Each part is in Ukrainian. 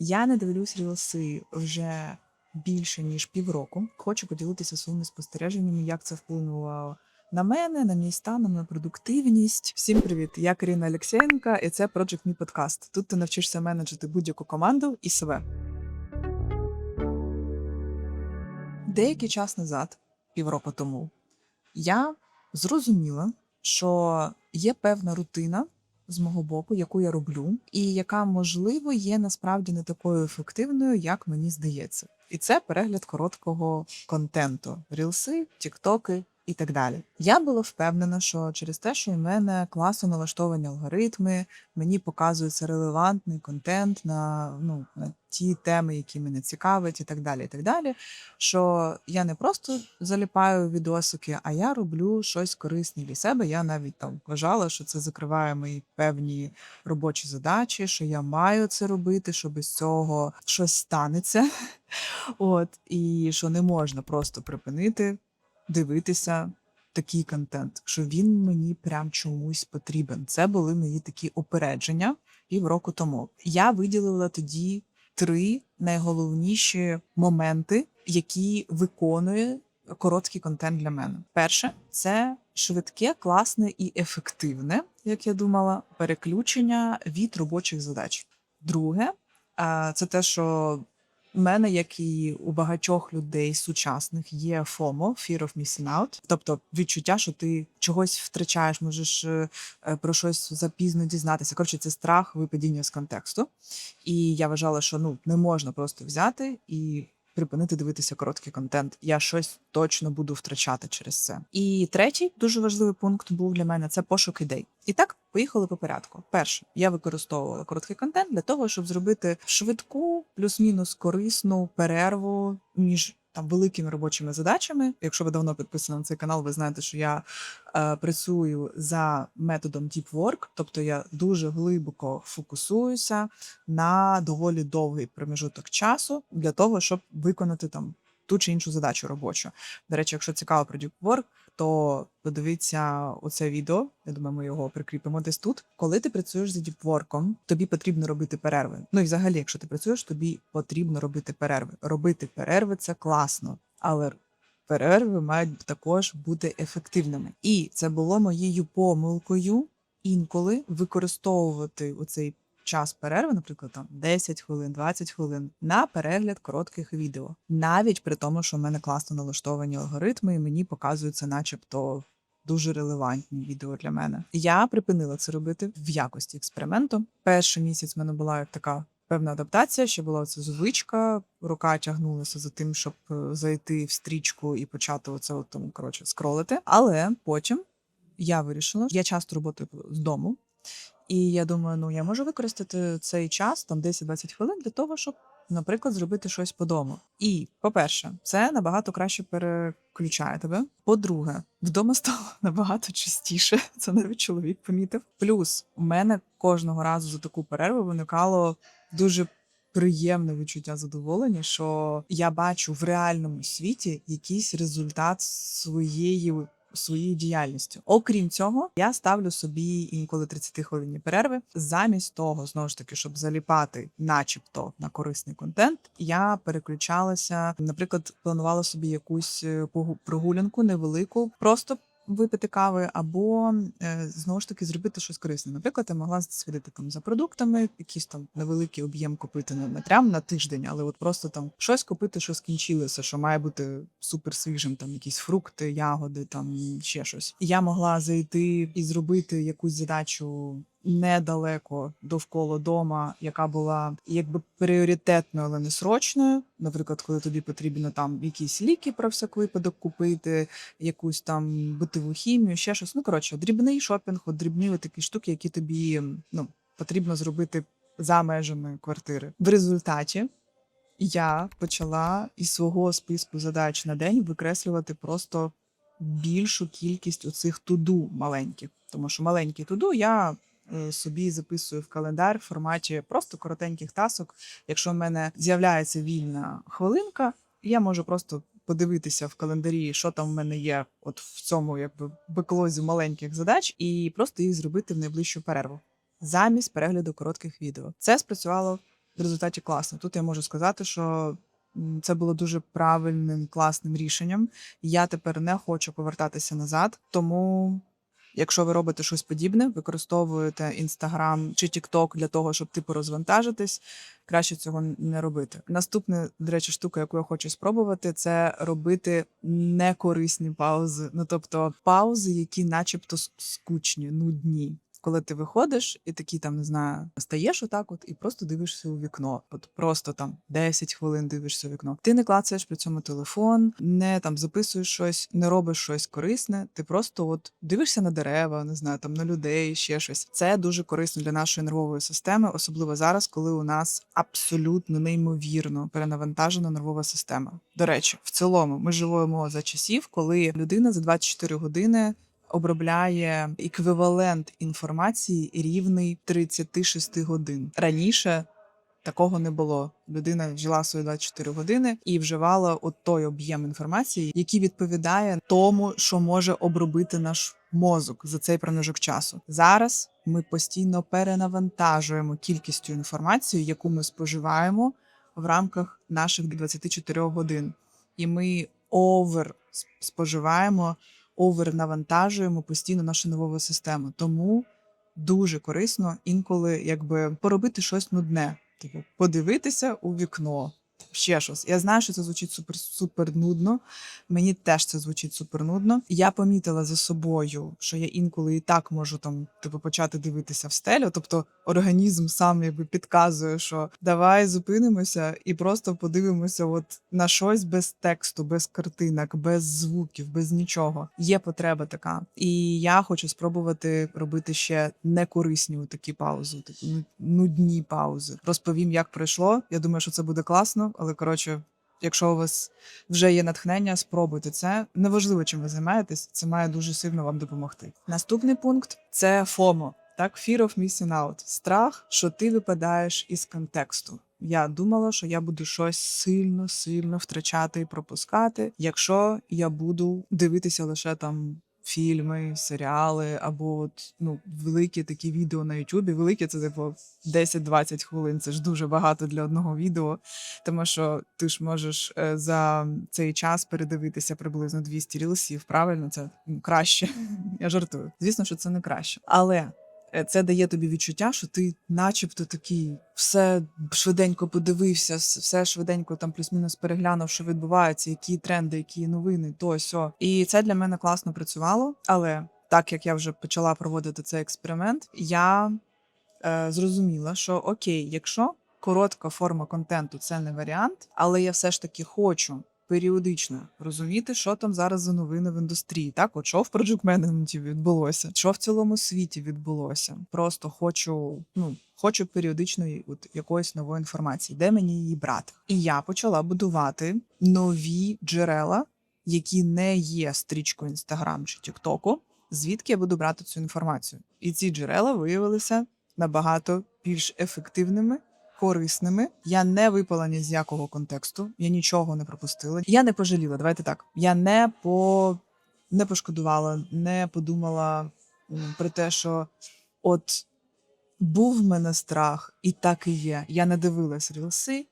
Я не дивлюсь рілси вже більше ніж півроку. Хочу поділитися своїми спостереженнями, як це вплинуло на мене, на мій стан, на продуктивність. Всім привіт! Я Каріна Алексєєнка, і це Project Me Podcast. Тут ти навчишся менеджити будь-яку команду і себе. Деякий час назад, півроку тому, я зрозуміла, що є певна рутина з мого боку, яку я роблю, і яка, можливо, є насправді не такою ефективною, як мені здається. І це перегляд короткого контенту: рілси, тіктоки і так далі. Я була впевнена, що через те, що в мене класно налаштовані алгоритми, мені показується релевантний контент на, ну, на ті теми, які мене цікавить, і так далі. і так далі. Що я не просто заліпаю відосики, а я роблю щось корисне для себе. Я навіть там вважала, що це закриває мої певні робочі задачі, що я маю це робити, що без цього щось станеться. От, і що не можна просто припинити дивитися такий контент, що він мені прям чомусь потрібен. Це були мої такі опередження півроку тому. Я виділила тоді три найголовніші моменти, які виконує короткий контент для мене. Перше це швидке, класне і ефективне, як я думала, переключення від робочих задач. Друге, це те, що мене, як і у багатьох людей сучасних, є FOMO, Fear of Missing Out, тобто відчуття, що ти чогось втрачаєш, можеш е, е, про щось запізно дізнатися. Коротше, це страх випадіння з контексту. І я вважала, що ну не можна просто взяти і припинити дивитися короткий контент. Я щось точно буду втрачати через це. І третій дуже важливий пункт був для мене це пошук ідей. І так поїхали по порядку. Перше, я використовувала короткий контент для того, щоб зробити швидку, плюс-мінус корисну перерву між. Там великими робочими задачами. Якщо ви давно підписані на цей канал, ви знаєте, що я е, працюю за методом Deep Work, тобто я дуже глибоко фокусуюся на доволі довгий проміжуток часу для того, щоб виконати там ту чи іншу задачу робочу. До речі, якщо цікаво про Deep Work, то подивіться оце відео. Я думаю, ми його прикріпимо десь тут. Коли ти працюєш за діпворком, тобі потрібно робити перерви. Ну і взагалі, якщо ти працюєш, тобі потрібно робити перерви. Робити перерви це класно, але перерви мають також бути ефективними. І це було моєю помилкою інколи використовувати оцей час перерви, наприклад, там 10 хвилин, 20 хвилин на перегляд коротких відео, навіть при тому, що в мене класно налаштовані алгоритми, і мені показуються, начебто. Дуже релевантні відео для мене. Я припинила це робити в якості експерименту. Перший місяць в мене була як така певна адаптація, ще була ця звичка. Рука тягнулася за тим, щоб е, зайти в стрічку і почати оце от, там, коротше скролити. Але потім я вирішила, я часто роботаю з дому, і я думаю, ну я можу використати цей час, там 10-20 хвилин, для того, щоб, наприклад, зробити щось по дому. І, по-перше, це набагато краще переключає тебе. По-друге, вдома стало набагато частіше. Це навіть чоловік помітив. Плюс у мене кожного разу за таку перерву виникало дуже. Приємне відчуття задоволення, що я бачу в реальному світі якийсь результат своєї своєю діяльністю. Окрім цього, я ставлю собі інколи 30 хвилинні перерви. Замість того, знову ж таки, щоб заліпати, начебто, на корисний контент, я переключалася. Наприклад, планувала собі якусь е, прогулянку невелику, просто. Випити кави або е, знову ж таки зробити щось корисне. Наприклад, я могла свідити там за продуктами, якийсь там невеликий об'єм купити не прям на тиждень, але от просто там щось купити, що скінчилося, що має бути супер свіжим, там якісь фрукти, ягоди, там ще щось. Я могла зайти і зробити якусь задачу недалеко довкола дома, яка була якби пріоритетною, але не срочною. Наприклад, коли тобі потрібно там якісь ліки про всяк випадок купити, якусь там битову хімію, ще щось. Ну коротше, дрібний шопінг, от дрібні такі штуки, які тобі ну потрібно зробити за межами квартири. В результаті я почала із свого списку задач на день викреслювати просто більшу кількість оцих туду маленьких. Тому що маленькі туду я собі записую в календар в форматі просто коротеньких тасок. Якщо в мене з'являється вільна хвилинка, я можу просто подивитися в календарі, що там в мене є, от в цьому якби беклозі маленьких задач, і просто їх зробити в найближчу перерву замість перегляду коротких відео. Це спрацювало в результаті класно. Тут я можу сказати, що це було дуже правильним, класним рішенням. Я тепер не хочу повертатися назад, тому. Якщо ви робите щось подібне, використовуєте Інстаграм чи Тікток для того, щоб типу розвантажитись, краще цього не робити. Наступна, до речі, штука, яку я хочу спробувати, це робити некорисні паузи. Ну тобто паузи, які, начебто, скучні, нудні. Коли ти виходиш і такий там не знаю, стаєш отак, от і просто дивишся у вікно. От просто там 10 хвилин дивишся у вікно. Ти не клацаєш при цьому телефон, не там записуєш щось, не робиш щось корисне. Ти просто от дивишся на дерева, не знаю, там на людей, ще щось. Це дуже корисно для нашої нервової системи, особливо зараз, коли у нас абсолютно неймовірно перенавантажена нервова система. До речі, в цілому ми живемо за часів, коли людина за 24 години обробляє еквівалент інформації рівний 36 годин. Раніше такого не було. Людина жила свої 24 години і вживала от той об'єм інформації, який відповідає тому, що може обробити наш мозок за цей проміжок часу. Зараз ми постійно перенавантажуємо кількістю інформації, яку ми споживаємо в рамках наших 24 годин, і ми овер споживаємо овер навантажуємо постійно нашу нервову систему. Тому дуже корисно інколи якби поробити щось нудне, типу подивитися у вікно. Ще щось. Я знаю, що це звучить супер супер нудно. Мені теж це звучить супер нудно. Я помітила за собою, що я інколи і так можу там типу почати дивитися в стелю. Тобто організм сам якби підказує, що давай зупинимося і просто подивимося, от на щось без тексту, без картинок, без звуків, без нічого. Є потреба така, і я хочу спробувати робити ще некорисні такі паузи, такі ну, нудні паузи. Розповім, як пройшло. Я думаю, що це буде класно, але коротше. Якщо у вас вже є натхнення, спробуйте це. Неважливо, чим ви займаєтесь, це має дуже сильно вам допомогти. Наступний пункт це FOMO, так Fear of Missing Out. Страх, що ти випадаєш із контексту. Я думала, що я буду щось сильно, сильно втрачати і пропускати, якщо я буду дивитися лише там. Фільми, серіали або от, ну, великі такі відео на Ютубі. Великі це типу 10-20 хвилин. Це ж дуже багато для одного відео, тому що ти ж можеш е, за цей час передивитися приблизно 200 рілсів. Правильно, це краще. Я жартую. Звісно, що це не краще, але це дає тобі відчуття, що ти, начебто, такий все швиденько подивився, все швиденько там плюс-мінус переглянув, що відбувається, які тренди, які новини, то сьо. І це для мене класно працювало. Але так як я вже почала проводити цей експеримент, я е, зрозуміла, що окей, якщо коротка форма контенту це не варіант, але я все ж таки хочу. Періодично розуміти, що там зараз за новини в індустрії. Так, от що в менеджменті відбулося, що в цілому світі відбулося. Просто хочу, ну хочу періодичної от якоїсь нової інформації, де мені її брати. І я почала будувати нові джерела, які не є стрічкою інстаграм чи тіктоку, звідки я буду брати цю інформацію. І ці джерела виявилися набагато більш ефективними. Корисними я не випала ні з якого контексту, я нічого не пропустила. Я не пожаліла. Давайте так. Я не по не пошкодувала, не подумала про те, що от був в мене страх, і так і є. Я не дивилась рілси,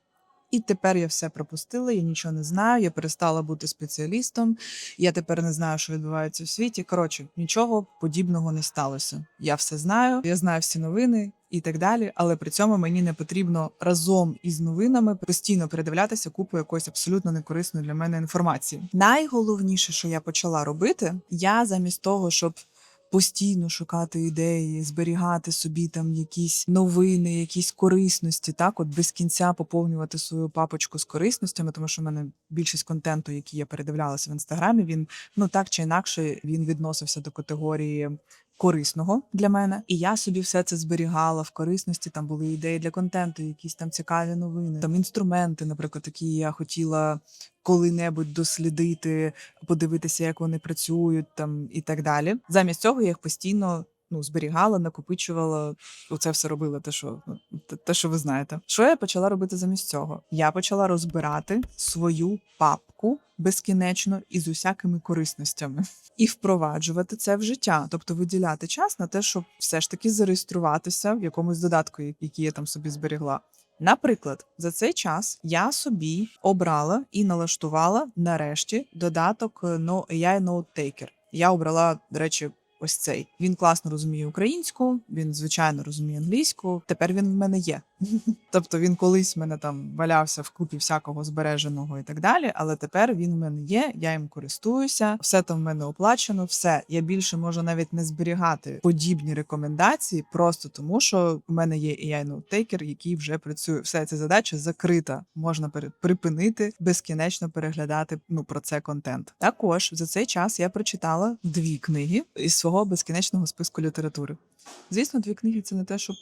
і тепер я все пропустила, я нічого не знаю, я перестала бути спеціалістом, я тепер не знаю, що відбувається в світі. Коротше, нічого подібного не сталося. Я все знаю, я знаю всі новини і так далі, але при цьому мені не потрібно разом із новинами постійно передивлятися купу якоїсь абсолютно некорисної для мене інформації. Найголовніше, що я почала робити, я замість того, щоб постійно шукати ідеї, зберігати собі там якісь новини, якісь корисності, так от без кінця поповнювати свою папочку з корисностями, тому що в мене більшість контенту, який я передивлялася в інстаграмі, він ну так чи інакше він відносився до категорії. Корисного для мене, і я собі все це зберігала в корисності. Там були ідеї для контенту, якісь там цікаві новини, там інструменти, наприклад, які я хотіла коли-небудь дослідити, подивитися, як вони працюють, там і так далі. Замість цього я їх постійно ну, зберігала, накопичувала. Оце все робила. Те, що ну, те- що ви знаєте. Що я почала робити замість цього? Я почала розбирати свою папку безкінечно із усякими корисностями і впроваджувати це в життя, тобто виділяти час на те, щоб все ж таки зареєструватися в якомусь додатку, який я там собі зберігла. Наприклад, за цей час я собі обрала і налаштувала нарешті додаток е, No AI Note Taker. Я обрала, до речі, ось цей. Він класно розуміє українську, він звичайно розуміє англійську. Тепер він в мене є. Тобто він колись в мене там валявся в купі всякого збереженого і так далі. Але тепер він в мене є, я їм користуюся, все там в мене оплачено. Все я більше можу навіть не зберігати подібні рекомендації, просто тому що в мене є AI Taker, який вже працює. Все ця задача закрита. Можна припинити безкінечно переглядати ну про це контент. Також за цей час я прочитала дві книги із свого безкінечного списку літератури. Звісно, дві книги це не те, що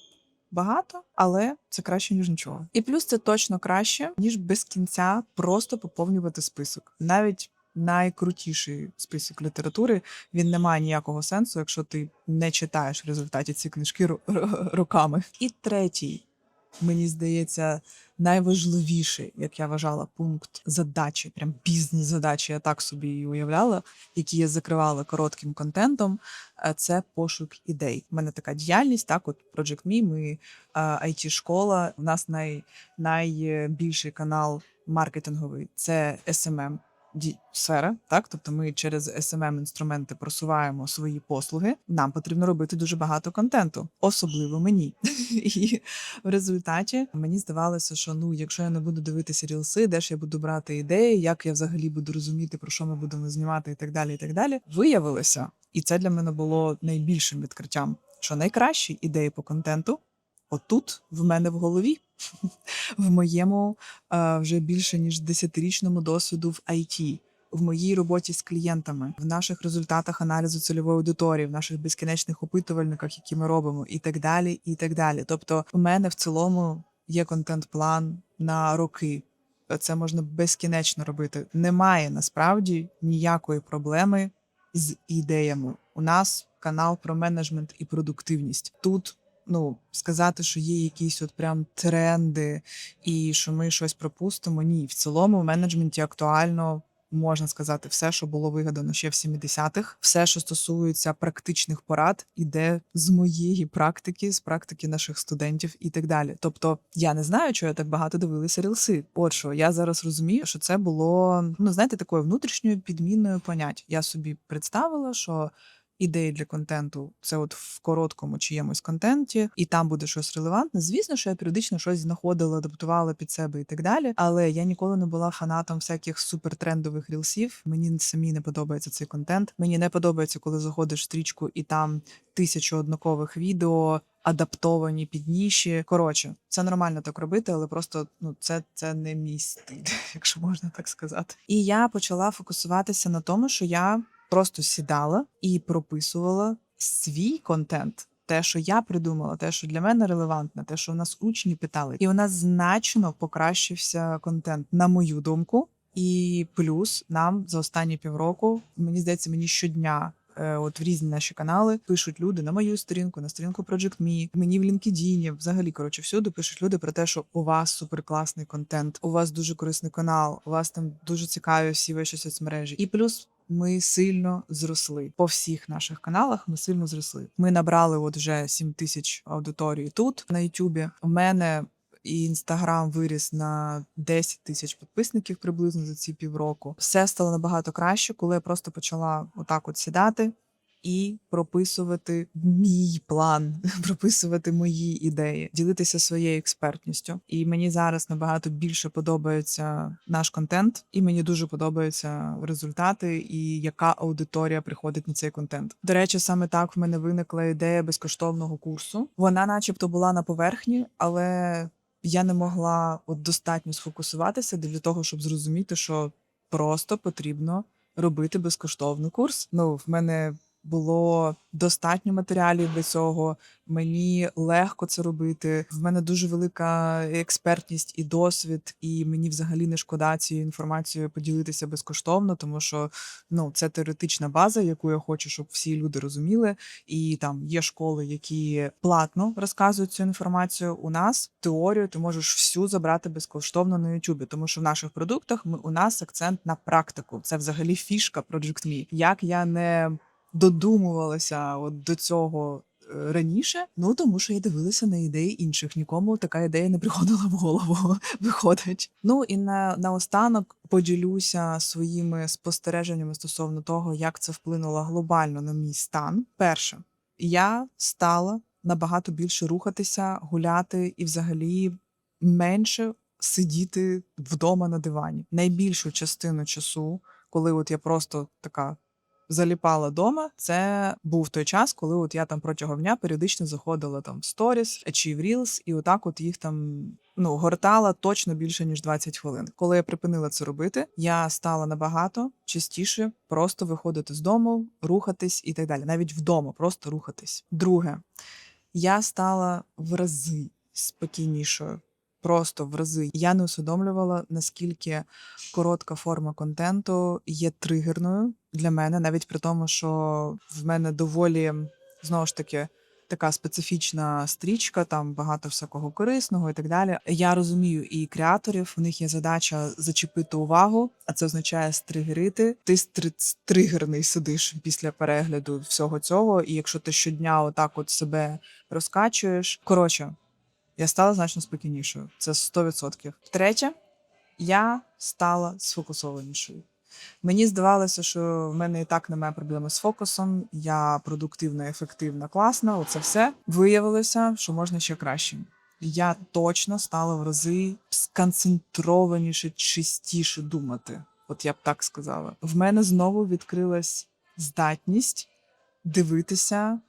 багато, але це краще ніж нічого. І плюс це точно краще, ніж без кінця просто поповнювати список. Навіть найкрутіший список літератури він не має ніякого сенсу, якщо ти не читаєш результаті ці книжки роками. І третій, мені здається, найважливіший, як я вважала, пункт задачі, прям бізнес-задачі, я так собі її уявляла, які я закривала коротким контентом. е, Це пошук ідей. У мене така діяльність. Так, от Project Me, ми it школа. У нас най, найбільший канал маркетинговий це SMM сфера. Так, тобто ми через SMM інструменти просуваємо свої послуги. Нам потрібно робити дуже багато контенту, особливо мені. І в результаті мені здавалося, що ну, якщо я не буду дивитися рілси, де ж я буду брати ідеї, як я взагалі буду розуміти, про що ми будемо знімати, і так далі. І так далі. Виявилося, і це для мене було найбільшим відкриттям, що найкращі ідеї по контенту отут в мене в голові. В моєму е, вже більше ніж десятирічному досвіду в IT, в моїй роботі з клієнтами, в наших результатах аналізу цільової аудиторії, в наших безкінечних опитувальниках, які ми робимо, і так далі. І так далі. Тобто, у мене в цілому є контент-план на роки. Це можна безкінечно робити. Немає насправді ніякої проблеми з ідеями. У нас канал про менеджмент і продуктивність. Тут ну сказати, що є якісь от прям тренди, і що ми щось пропустимо. Ні, в цілому в менеджменті актуально. Можна сказати, все, що було вигадано ще в 70-х, все, що стосується практичних порад, іде з моєї практики, з практики наших студентів і так далі. Тобто, я не знаю, чого я так багато дивилася рілси. От що я зараз розумію, що це було ну знаєте, такою внутрішньою підмінною понять. Я собі представила, що ідеї для контенту це от в короткому чиємусь контенті, і там буде щось релевантне. Звісно, що я періодично щось знаходила, адаптувала під себе і так далі. Але я ніколи не була фанатом всяких супертрендових рілсів. Мені самі не подобається цей контент. Мені не подобається, коли заходиш в стрічку і там тисячу однакових відео. Адаптовані під ніші. Коротше, це нормально так робити, але просто ну це, це не мій стиль, якщо можна так сказати. І я почала фокусуватися на тому, що я просто сідала і прописувала свій контент. Те, що я придумала, те, що для мене релевантне, те, що у нас учні питали, і у нас значно покращився контент, на мою думку. І плюс нам за останні півроку, мені здається, мені щодня. е, От в різні наші канали пишуть люди на мою сторінку, на сторінку Project Me, мені в LinkedIn, взагалі коротше, всюди пишуть люди про те, що у вас суперкласний контент, у вас дуже корисний канал, у вас там дуже цікаві всі ваші соцмережі. І плюс ми сильно зросли по всіх наших каналах. Ми сильно зросли. Ми набрали от вже 7 тисяч аудиторії тут на Ютубі. У мене і інстаграм виріс на 10 тисяч підписників приблизно за ці півроку. Все стало набагато краще, коли я просто почала отак от сідати. І прописувати мій план, прописувати мої ідеї, ділитися своєю експертністю. І мені зараз набагато більше подобається наш контент, і мені дуже подобаються результати, і яка аудиторія приходить на цей контент. До речі, саме так в мене виникла ідея безкоштовного курсу. Вона, начебто, була на поверхні, але я не могла от достатньо сфокусуватися для того, щоб зрозуміти, що просто потрібно робити безкоштовний курс. Ну, в мене було достатньо матеріалів для цього. Мені легко це робити. В мене дуже велика експертність і досвід, і мені взагалі не шкода цією інформацією поділитися безкоштовно, тому що ну це теоретична база, яку я хочу, щоб всі люди розуміли. І там є школи, які платно розказують цю інформацію. У нас теорію ти можеш всю забрати безкоштовно на Ютубі, тому що в наших продуктах ми у нас акцент на практику. Це взагалі фішка Project Me. Як я не додумувалася от до цього е, раніше? Ну тому що я дивилася на ідеї інших. Нікому така ідея не приходила в голову. Виходить. Ну і на наостанок поділюся своїми спостереженнями стосовно того, як це вплинуло глобально на мій стан. Перше, я стала набагато більше рухатися, гуляти і взагалі менше сидіти вдома на дивані. Найбільшу частину часу, коли от я просто така заліпала дома, це був той час, коли от я там протягом дня періодично заходила там в сторіс чи в Reels, і отак от їх там ну гортала точно більше ніж 20 хвилин. Коли я припинила це робити, я стала набагато частіше просто виходити з дому, рухатись і так далі. Навіть вдома, просто рухатись. Друге, я стала в рази спокійнішою. Просто в рази я не усвідомлювала, наскільки коротка форма контенту є тригерною для мене, навіть при тому, що в мене доволі знову ж таки така специфічна стрічка, там багато всякого корисного і так далі. Я розумію і креаторів, в них є задача зачепити увагу, а це означає стригерити. Ти стри- стригерний сидиш після перегляду всього цього, і якщо ти щодня отак от себе розкачуєш. Коротше, я стала значно спокійнішою. Це 100%. Третє, я стала сфокусованішою. Мені здавалося, що в мене і так немає проблеми з фокусом. Я продуктивна, ефективна, класна. Оце все виявилося, що можна ще краще. Я точно стала в рази сконцентрованіше, чистіше думати. От я б так сказала. В мене знову відкрилась здатність дивитися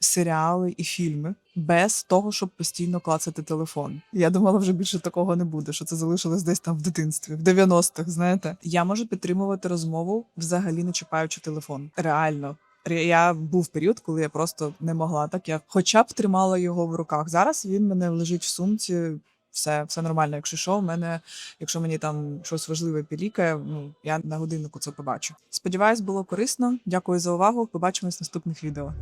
серіали і фільми без того, щоб постійно клацати телефон. Я думала, вже більше такого не буде, що це залишилось десь там в дитинстві, в 90-х, знаєте. Я можу підтримувати розмову, взагалі не чіпаючи телефон. Реально. Я був період, коли я просто не могла так. Я хоча б тримала його в руках. Зараз він мене лежить в сумці. Все, все нормально. Якщо що, в мене, якщо мені там щось важливе пілікає, ну я на годиннику це побачу. Сподіваюсь, було корисно. Дякую за увагу. Побачимось в наступних відео.